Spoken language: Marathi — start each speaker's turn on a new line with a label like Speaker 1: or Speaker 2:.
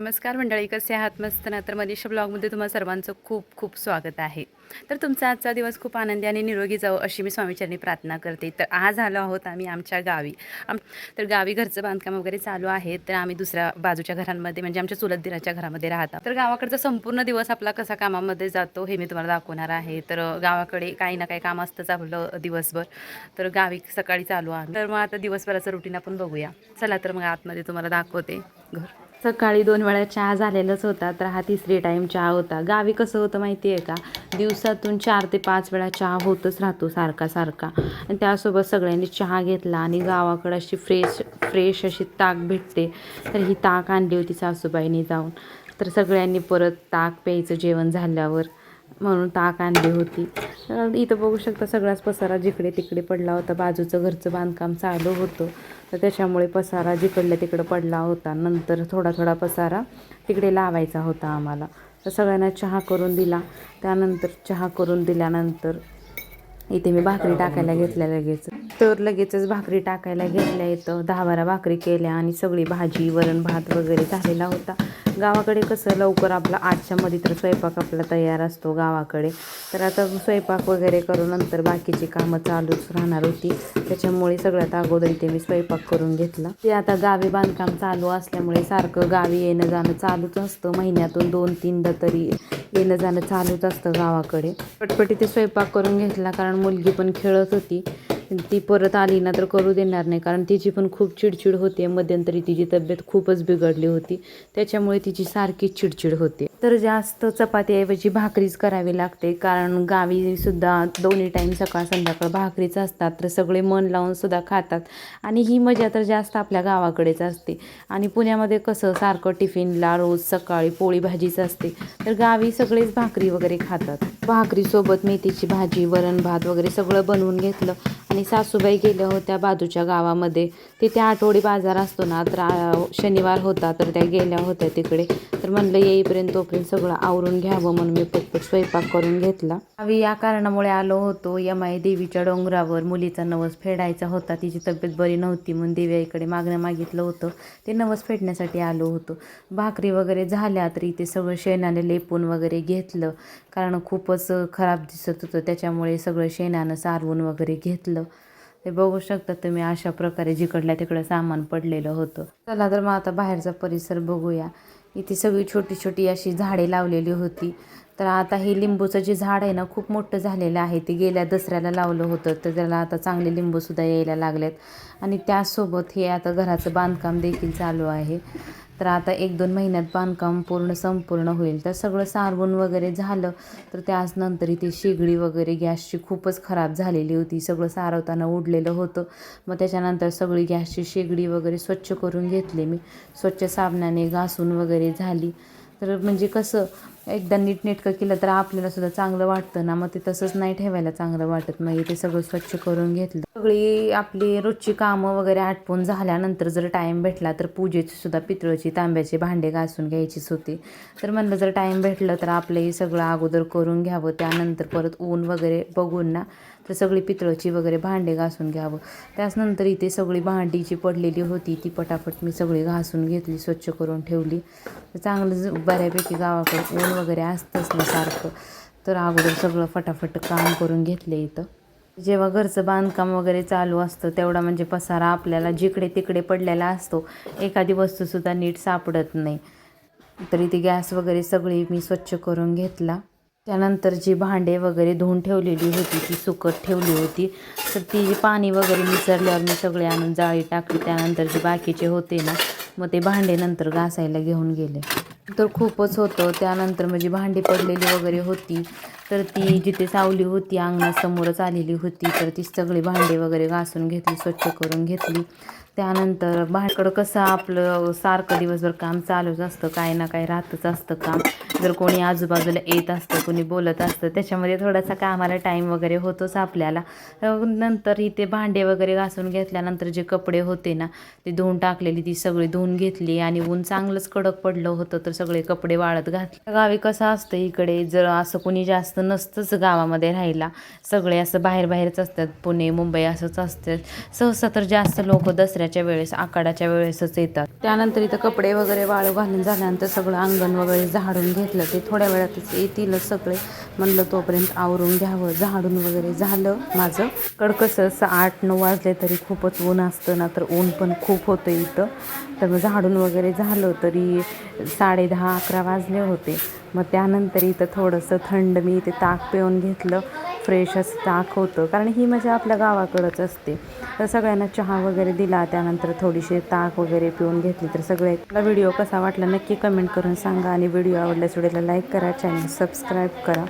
Speaker 1: नमस्कार मंडळी कसे आहात? मस्त ना? तर मनीषा ब्लॉगमध्ये तुम्हा सर्वांचं खूप खूप स्वागत आहे. तर तुमचा आजचा दिवस खूप आनंदी आणि निरोगी जावं अशी मी स्वामीचरणी प्रार्थना करते. तर आज आलो आहोत आम्ही आमच्या गावी. आम तर गावी घरचं बांधकाम वगैरे चालू आहे तर आम्ही दुसऱ्या बाजूच्या घरांमध्ये म्हणजे आमच्या चुलत दिराच्या घरामध्ये राहतात. तर गावाकडचा संपूर्ण दिवस आपला कसा कामामध्ये जातो हे मी तुम्हाला दाखवणार आहे. तर गावाकडे काही ना काही काम असतंच आपलं दिवसभर. तर गावी सकाळी चालू आहे तर मग आता दिवसभराचं रुटीन आपण बघूया. चला तर मग आतमध्ये तुम्हाला दाखवते. घर. सकाळी दोन वेळा चहा झालेलाच होता तर हा तिसरी टाईम चहा होता. गावी कसं होतं माहिती आहे का? दिवसातून चार ते पाच वेळा चहा होतच राहतो सारखा सारखा. आणि त्यासोबत सगळ्यांनी चहा घेतला आणि गावाकडं अशी फ्रेश फ्रेश अशी ताक भेटते. तर ही ताक आणली होती सासूबाईने जाऊन. तर सगळ्यांनी परत ताक प्यायचं जेवण झाल्यावर. म्हणून ताक आणली होती. तर इथं बघू शकता सगळाच पसारा जिकडे तिकडे पडला होता. बाजूचं घरचं बांधकाम चालू होतं. तर त्याच्यामुळे पसारा जिकडल्या तिकडं पडला होता. नंतर थोडा थोडा पसारा तिकडे लावायचा होता आम्हाला. तर सगळ्यांना चहा करून दिला. त्यानंतर चहा करून दिल्यानंतर इथे मी भाकरी टाकायला घेतल्या लगेच. तर लगेचच भाकरी टाकायला घेतल्या इथं. दहा बारा भाकरी केल्या आणि सगळी भाजी वरण भात वगैरे झालेला होता. गावाकडे कसं लवकर आपला आठच्या मध्ये तर स्वयंपाक आपला तयार असतो गावाकडे. तर आता स्वयंपाक वगैरे करून नंतर बाकीची कामं चालूच राहणार होती. त्याच्यामुळे सगळ्यात अगोदर इथे मी स्वयंपाक करून घेतला. ते आता गावी बांधकाम चालू असल्यामुळे सारखं गावी येणं जाणं चालूच असतं. महिन्यातून दोन तीनदा तरी येणं जाणं चालूच असतं गावाकडे. पटपटी ते स्वयंपाक करून घेतला कारण मुलगी पण खेळत होती. ती परत आली ना तर करू देणार नाही. कारण तिची पण खूप चिडचिड होते. मध्यंतरी तिची तब्येत खूपच बिघडली होती. त्याच्यामुळे तिची सारखी चिडचिड होते. तर जास्त चपातीऐवजी भाकरीच करावी लागते. कारण गावी सुद्धा दोन्ही टाईम सकाळ संध्याकाळ भाकरीच असतात. तर सगळे मन लावून सुद्धा खातात. आणि ही मजा तर जास्त आपल्या गावाकडेच असते. आणि पुण्यामध्ये कसं सारखं टिफिनला रोज सकाळी पोळी भाजीच असते. तर गावी सगळेच भाकरी वगैरे खातात. भाकरीसोबत मेथीची भाजी वरण भात वगैरे सगळं बनवून घेतलं. आणि सासूबाई गेल्या होत्या बाजूच्या गावामध्ये. तिथे आठवडी बाजार असतो ना तर शनिवार होता तर त्या गेल्या होत्या तिकडे. तर म्हणलं येईपर्यंत तोपर्यंत सगळं आवरून घ्यावं म्हणून मी पटपट स्वयंपाक करून घेतला. आम्ही या कारणामुळे आलो होतो. यमाई देवीच्या डोंगरावर मुलीचा नवस फेडायचा होता. तिची तब्येत बरी नव्हती म्हणून देवीआईकडे मागणं मागितलं होतं. ते नवस फेडण्यासाठी आलो होतो. भाकरी वगैरे झाल्या तर इथे सगळं शेणाने लेपून वगैरे घेतलं. कारण खूपच खराब दिसत होतं. त्याच्यामुळे सगळं शेणानं सारवून वगैरे घेतलं. ते बघू शकता तुम्ही अशा प्रकारे जिकडल्या तिकडं सामान पडलेलं होतं. चला तर मग आता बाहेरचा परिसर बघूया. इथे सगळी छोटी छोटी अशी झाडे लावलेली होती. तर आता हे लिंबूचं जे झाड आहे ना खूप मोठं झालेलं आहे. ते गेल्या दसऱ्याला लावलं होतं तर त्याला आता चांगले लिंबूसुद्धा यायला लागलेत. आणि त्यासोबत हे आता घराचं बांधकाम देखील चालू आहे. तर आता एक दोन महिन्यात बांधकाम पूर्ण संपूर्ण होईल. तर सगळं सारवून वगैरे झालं तर त्याच नंतर इथे शेगडी वगैरे गॅसची खूपच खराब झालेली होती. सगळं सारवताना उडलेलं होतं. मग त्याच्यानंतर सगळी गॅसची शेगडी वगैरे स्वच्छ करून घेतली मी. स्वच्छ साबणाने घासून वगैरे झाली. तर म्हणजे कसं एकदा नीटनेटकं केलं तर आपल्याला सुद्धा चांगलं वाटतं ना. मग ते तसंच नाही ठेवायला चांगलं वाटत मग ते सगळं स्वच्छ करून घेतलं. सगळी आपली रोजची कामं वगैरे आटपून झाल्यानंतर जर टाईम भेटला तर पूजेची सुद्धा पितळची तांब्याचे भांडे घासून घ्यायचीच होती. तर म्हणलं जर टाईम भेटलं तर आपलं हे सगळं अगोदर करून घ्यावं. त्यानंतर परत ऊन वगैरे बघून ना तर सगळी पितळची वगैरे भांडे घासून घ्यावं. त्याचनंतर इथे सगळी भांडी जी पडलेली होती ती पटापट मी सगळी घासून घेतली स्वच्छ करून ठेवली. तर चांगलं बऱ्यापैकी गावाकडे ऊन वगैरे असतंच ना सारखं. तर अगोदर सगळं फटाफट काम करून घेतले इथं. जेव्हा घरचं बांधकाम वगैरे चालू असतं तेवढा म्हणजे पसारा आपल्याला जिकडे तिकडे पडलेला असतो एखादी वस्तूसुद्धा नीट सापडत नाही. तरी ती गॅस वगैरे सगळी मी स्वच्छ करून घेतला. त्यानंतर जी भांडे वगैरे धुवून ठेवलेली होती ती सुकत ठेवली होती. तर ती जी पाणी वगैरे निसरल्यावर मी सगळे आणून जाळी टाकली. त्यानंतर जे बाकीचे होते ना मग ते भांडे नंतर घासायला घेऊन गेले. तर खूपच होतं. त्यानंतर म्हणजे भांडी पडलेली वगैरे होती तर ती जिथे सावली होती अंगणासमोरच आलेली होती तर ती सगळी भांडे वगैरे घासून घेतली स्वच्छ करून घेतली. त्यानंतर बाहेरकडं कसं आपलं सारखं दिवसभर काम चालूच असतं काय ना काय राहतच असतं काम. जर कोणी आजूबाजूला येत असतं कोणी बोलत असतं त्याच्यामध्ये थोडासा कामाला टाईम वगैरे होतोच आपल्याला. नंतर इथे भांडे वगैरे घासून घेतल्यानंतर जे कपडे होते ना ते धुवून टाकलेली ती सगळी धुवून घेतली आणि ऊन चांगलंच कडक पडलं होतं तर सगळे कपडे वाळत घातले. गावी कसं असतं इकडे जर असं कोणी जास्त नसतंच गावामध्ये राहायला. सगळे असं बाहेर बाहेरच असतात. पुणे मुंबई असंच असतं. सहसा तर जास्त लोक दसऱ्याच्या वेळेस आखाड्याच्या वेळेसच येतात. त्यानंतर इथं कपडे वगैरे वाळू घालून झाल्यानंतर सगळं अंगण वगैरे झाडून घेतलं. ते थोड्या वेळातच येतीलच सगळे. म्हणलं तोपर्यंत आवरून घ्यावं. झाडून वगैरे झालं माझं. कडकसं असं आठ नऊ वाजले तरी खूपच ऊन असतं ना तर ऊन पण खूप होतं इथं. तर मग झाडून वगैरे झालं तरी साडे दहा अकरा वाजले होते. मग त्यानंतर इथं थोडंसं थंड मी इथे ताक पिऊन घेतलं. फ्रेश असं ताक होतं कारण ही मजा आपल्या गावाकडंच असते. तर सगळ्यांना चहा वगैरे दिला त्यानंतर थोडीशी ताक वगैरे पिऊन घेतली तर सगळे. व्हिडिओ कसा वाटला नक्की कमेंट करून सांगा आणि व्हिडिओ आवडल्यास व्हिडिओला लाईक करा चॅनल सबस्क्राईब करा.